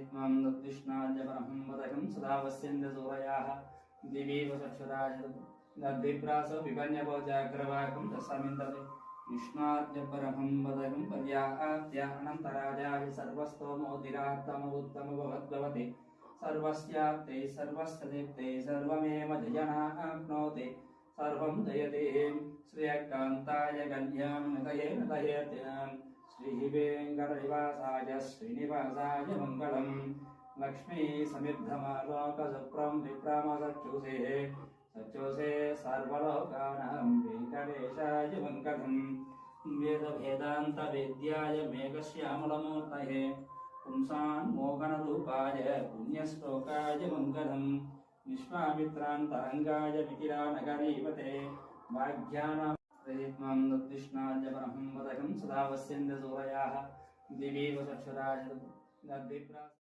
प्रहित्वं दद्विष्णाद्य परमं वदकं सदा वस्यन्द सूरयाः। दिवीव चक्षुराज दद्विप्रासो विपन्यपोजाग्रवाकं दशमिन्दते। विष्णाद्य परमं वदकं पर्याप्त्यानन्तराजाय सर्वस्तोमोतिरात्तमोत्तमभवद्भवति सर्वस्याप्ते सर्वस्य सर्वमेव जयनाप्नोति सर्वं जयते। श्रियकान्ताय कल्याणनितये नतयेत्यम् श्रीवेङ्कटनिवासाय लक्ष्मी समिद्धमालोकसुप्रं विप्रामसच्युषे सच्युषे सर्वलोकानां वेङ्कटेशाय मङ्गलम्। वेदभेदान्तवेद्याय मेघश्यामलमूर्तये। पुंसान् पुण्यश्लोकाय मङ्गलम्। विश्वामित्रान्तरङ्गाय दद्विष्णाद्य परमं वदकं सदा वस्यन्द सूरयाः दिवीव दद्विप्रा